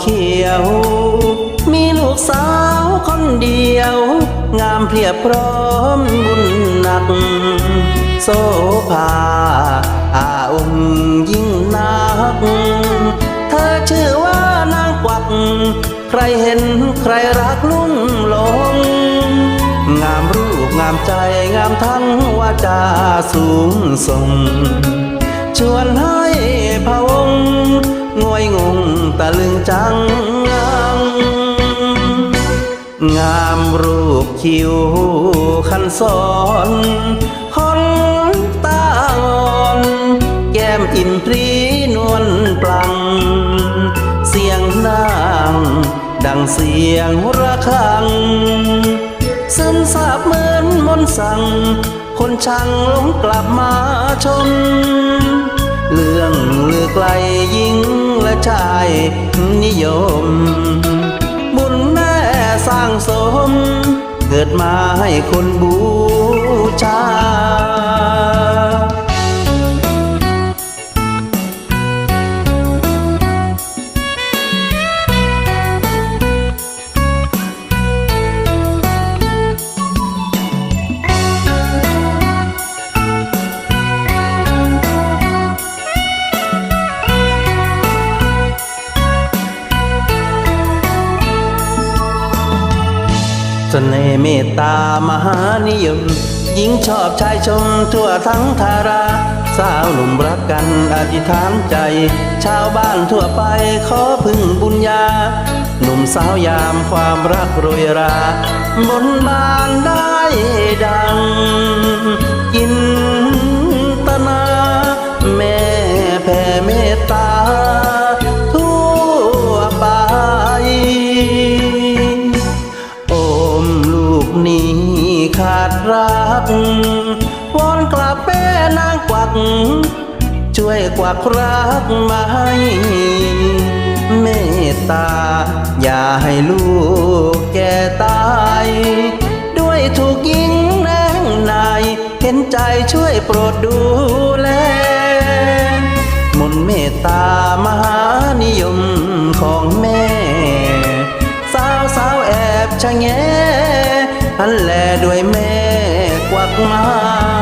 เขียว มีลูกสาวคนเดียว งามเพียบพร้อมบุญหนัก โซภาอาองค์ยิ่งนัก เธอชื่อว่านางกวัก ใครเห็นใครรักลุ่มหลง งามรูปงามใจงามทั้งวาจาสูงส่ง ชวนให้พะวงงวยงง ตะลึงจังงังงามรูปคิวคันสอนคนตาอ่อน แก้มอิ่มพรีนวลปลัง เสียงนางดังเสียงระฆัง ซึมซาบเหมือนมนต์สั่ง คนช่างหลงกลับมาชม เรื่องลือไกลยิงและชายนิยม บุญแม่สร้างสม เกิดมาให้คนบูชา สน่ห์เมตตามหานิยม หญิงชอบชายชมทั่วทั้งทารา สาวหนุ่มรักกันอธิษฐานใจ ชาวบ้านทั่วไปขอพึ่งบุญญา หนุ่มสาวยามความรักโรยรา บนบานได้ดังกิน รักวอนกลับแม่นางกวัก ช่วยกวักรักมาให้เมตตา อย่าให้ลูกแก่ตาย ด้วยถูกยิงแนงนาย เห็นใจช่วยโปรดดูแลมนต์เมตตามหานิยมของแม่ สาวสาวแอบชะแงหันแลด้วยแม่ มา